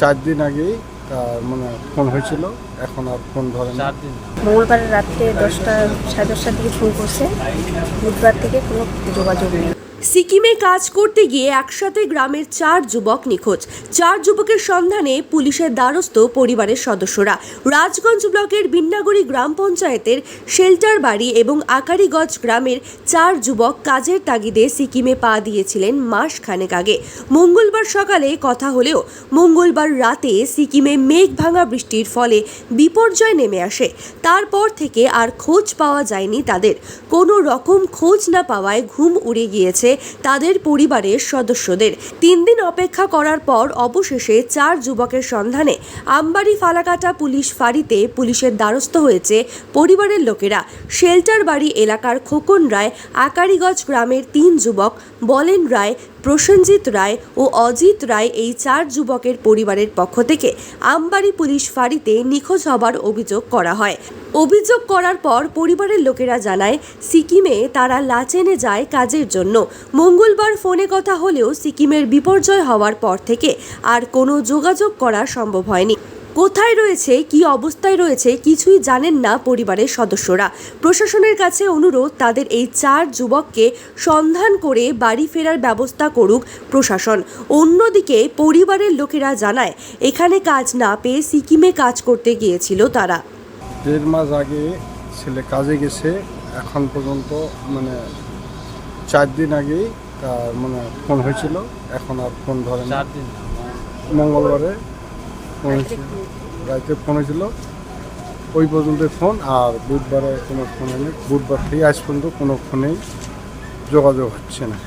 চার দিন আগেই তার মানে ফোন হয়েছিল। এখন আর ফোন ধরে না। মঙ্গলবার রাত্রে দশটা সাড়ে দশটার দিকে ফোন করছে। বুধবার থেকে কোনো যোগাযোগ নেই। সিকিমে কাজ করতে গিয়ে একসাথে গ্রামের চার যুবক নিখোঁজ। চার যুবকের সন্ধানে পুলিশের দ্বারস্থ পরিবারের সদস্যরা। রাজগঞ্জ ব্লকের বিন্নাগুড়ি গ্রাম পঞ্চায়েতের শেল্টার বাড়ি এবং আকারিগঞ্জ গ্রামের চার যুবক কাজের তাগিদে সিকিমে পা দিয়েছিলেন মাস খানেক আগে। মঙ্গলবার সকালে কথা হলেও মঙ্গলবার রাতে সিকিমে মেঘ ভাঙা বৃষ্টির ফলে বিপর্যয় নেমে আসে। তারপর থেকে আর খোঁজ পাওয়া যায়নি তাদের। কোনো রকম খোঁজ না পাওয়ায় ঘুম উড়ে গিয়েছে তাদের পরিবারের সদস্যদের। তিন দিন অপেক্ষা করার পর অবশেষে চার যুবকের সন্ধানে আমবাড়ি ফালাকাটা পুলিশ ফাঁড়িতে পুলিশের দ্বারস্থ হয়েছে পরিবারের লোকেরা। শেল্টার বাড়ি এলাকার খোকন রায়, আকারিগঞ্জ গ্রামের তিন যুবক, বলেন রায় প্রসেনজিৎ রায় ও অজিত রায় এই চার যুবকের পরিবারের পক্ষ থেকে আমবাড়ি পুলিশ ফাঁড়িতে নিখোঁজ হবার অভিযোগ করা হয়। অভিযোগ করার পর পরিবারের লোকেরা জানায়, সিকিমে তারা লাচেনে যায় কাজের জন্য। মঙ্গলবার ফোনে কথা হলেও সিকিমের বিপর্যয় হওয়ার পর থেকে আর কোনো যোগাযোগ করা সম্ভব হয়নি। কোথায় রয়েছে কি অবস্থায় রয়েছে কিছুই জানেন না পরিবারের সদস্যরা। প্রশাসনের কাছে অনুরোধ তাদের এই চার যুবককে সন্ধান করে বাড়ি ফেরার ব্যবস্থা করুক প্রশাসন। অন্যদিকে পরিবারের লোকেরা জানায় এখানে কাজ না পেয়ে সিকিমে কাজ করতে গিয়েছিল তারা। দেড় মাস আগে ছেলে কাজে গেছে এখন পর্যন্ত মানে চার দিন আগেই তার মানে ফোন হয়েছিল এখন আর ফোন ধরে না। মঙ্গলবারে। ফোন হয়েছিল রাতে ফোন হয়েছিল। ওই পর্যন্ত ফোন আর বুধবারে কোনো ফোন হয়নি। বুধবার থেকে আজ পর্যন্ত কোনো ফোনেই যোগাযোগ হচ্ছে না।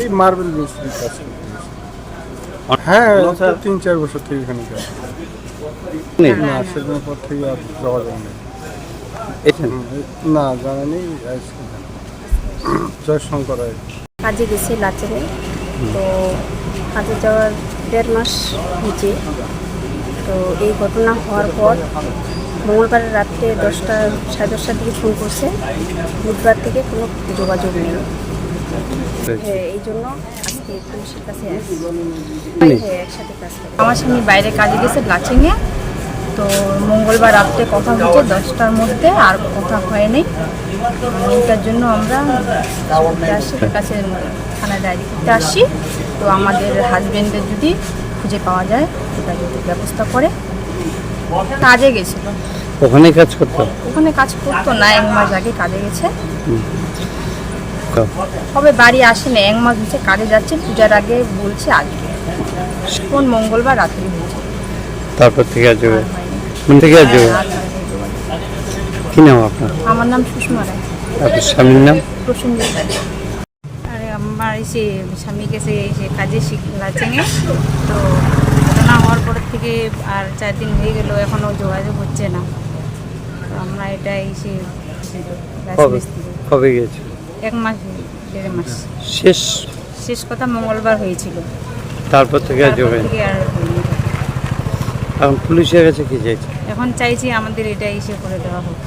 এই মার্বেল মিস্ত্রির কাছে। হ্যাঁ তিন চার বছর থেকে এখানে কাজ না সেদিনের পর থেকে আর যোগাযোগ নেই। না জানা নেই আজকে জানা। জয়শঙ্কর কাজে গেছে লাচেনে। তো কাজে যাওয়ার দেড় মাস হয়েছে তো এই ঘটনা হওয়ার পর মঙ্গলবার রাত্রে দশটা সাড়ে দশটার দিকে ফোন করছে। বুধবার থেকে কোনো যোগাযোগ নেই। হ্যাঁ, এই জন্য আজকে পুলিশের কাছে হ্যাঁ একসাথে কাজ আমার স্বামী বাইরে কাজে গেছে লাচিংয়ে তো মঙ্গলবার রাত্রে কথা হয়েছে দশটার মধ্যে আর কথা হয়নি এইটার জন্য আমরা কাছে থানায় ডায়েরি করতে আসি। তো আমাদের হাজবেন্ডের যদি খুঁজে পাওয়া যায় সেটা যদি ব্যবস্থা করে কাজে গেছিল। ওখানে কাজ করতো? ওখানে কাজ করতো না এক মাস আগে কাজে গেছে। কবে। বাড়ি আসেনি এক মাস হচ্ছে কাজে যাচ্ছে পূজার আগে বলছে আজকে। কোন মঙ্গলবার রাত্রি হয়েছে। তারপর থেকে আজ কোন থেকে আজ কি নাম আপনার? আমার নাম সুষমা রায়। আপনার স্বামীর নাম? প্রসেনজিৎ রায়। এসে স্বামী গেছে এসে কাজে লাচেঙে তো ঘটনা হওয়ার পর থেকে আর চার দিন হয়ে গেল এখনও যোগাযোগ হচ্ছে না। তো আমরা এটা এসে কবে কবে গিয়েছে এক মাস দেড় মাস। শেষ? শেষ কথা মঙ্গলবার হয়েছিল। তারপর থেকে আর হয়নি। এখন পুলিশের কাছে কি চাইছে? এখন চাইছি আমাদের এটা ইসে করে দেওয়া হোক।